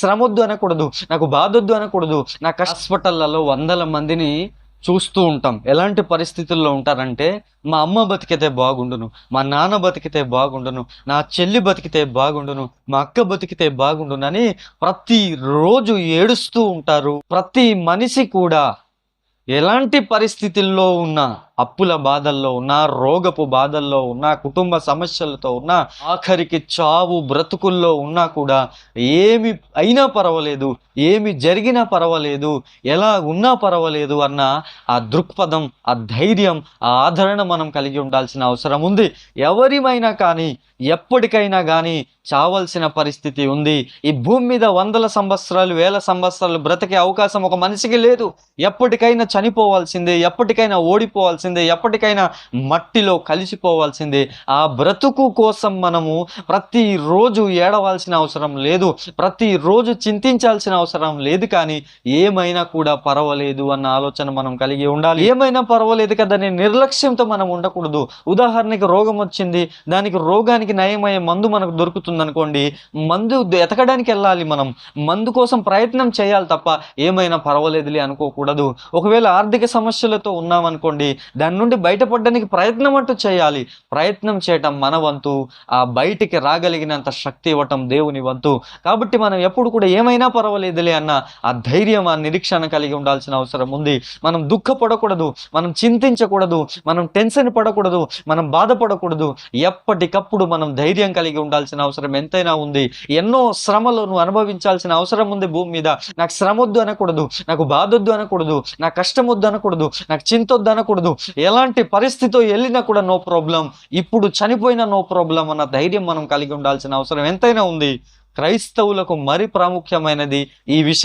శ్రమొద్దు అనకూడదు నాకు బాధొద్దు అనకూడదు. నాకు హాస్పిటల్లలో వందల మందిని చూస్తూ ఉంటాం. ఎలాంటి పరిస్థితుల్లో ఉంటారంటే మా అమ్మ బతికితే బాగుండును మా నాన్న బతికితే బాగుండును నా చెల్లి బతికితే బాగుండును మా అక్క బతికితే బాగుండును అని ప్రతి రోజు ఏడుస్తూ ఉంటారు. ప్రతి మనిషి కూడా ఎలాంటి పరిస్థితుల్లో ఉన్నా అప్పుల బాధల్లో ఉన్నా రోగపు బాధల్లో ఉన్నా కుటుంబ సమస్యలతో ఉన్నా ఆఖరికి చావు బ్రతుకుల్లో ఉన్నా కూడా ఏమి అయినా పర్వాలేదు ఏమి జరిగినా పర్వాలేదు ఎలా ఉన్నా పర్వాలేదు అన్న ఆ దృక్పథం ఆ ధైర్యం ఆ ఆదరణ మనం కలిగి ఉండాల్సిన అవసరం ఉంది. ఎవరిమైనా కానీ ఎప్పటికైనా కానీ చావాల్సిన పరిస్థితి ఉంది. ఈ భూమి మీద వందల సంవత్సరాలు వేల సంవత్సరాలు బ్రతికే అవకాశం ఒక మనిషికి లేదు. ఎప్పటికైనా చనిపోవాల్సిందే ఎప్పటికైనా ఓడిపోవాల్సిందే. ఎప్పటికైనా మట్టిలో కలిసిపోవాల్సిందే. ఆ బ్రతుకు కోసం మనము ప్రతిరోజు ఏడవాల్సిన అవసరం లేదు ప్రతిరోజు చింతించాల్సిన అవసరం లేదు కానీ ఏమైనా కూడా పర్వాలేదు అన్న ఆలోచన మనం కలిగి ఉండాలి. ఏమైనా పర్వాలేదు కదని నిర్లక్ష్యంతో మనం ఉండకూడదు. ఉదాహరణకి రోగం వచ్చింది దానికి రోగానికి నయమయ్యే మందు మనకు దొరుకుతుంది అనుకోండి మందు ఎతకడానికి వెళ్ళాలి మనం. మందు కోసం ప్రయత్నం చేయాలి తప్ప ఏమైనా పర్వాలేదులే అనుకోకూడదు. ఒకవేళ ఆర్థిక సమస్యలతో ఉన్నామనుకోండి దాని నుండి బయటపడడానికి ప్రయత్నం అంటూ చేయాలి. ప్రయత్నం చేయటం మన వంతు ఆ బయటికి రాగలిగినంత శక్తి ఇవ్వటం దేవుని వంతు. కాబట్టి మనం ఎప్పుడు కూడా ఏమైనా పర్వాలేదులే అన్న ఆ ధైర్యం ఆ నిరీక్షణ కలిగి ఉండాల్సిన అవసరం ఉంది. మనం దుఃఖపడకూడదు మనం చింతించకూడదు మనం టెన్షన్ పడకూడదు మనం బాధపడకూడదు. ఎప్పటికప్పుడు మనం ధైర్యం కలిగి ఉండాల్సిన అవసరం ఎంతైనా ఉంది. ఎన్నో శ్రమలను అనుభవించాల్సిన అవసరం ఉంది భూమి మీద. నాకు శ్రమ వద్దు అనకూడదు నాకు బాధొద్దు అనకూడదు నాకు కష్టం వద్దు అనకూడదు నాకు చింతొద్దు అనకూడదు. ఎలాంటి పరిస్థితితో వెళ్ళినా కూడా నో ప్రాబ్లం ఇప్పుడు చనిపోయినా నో ప్రాబ్లం అన్న ధైర్యం మనం కలిగి ఉండాల్సిన అవసరం ఎంతైనా ఉంది. క్రైస్తవులకు మరి ప్రాముఖ్యమైనది ఈ విషయం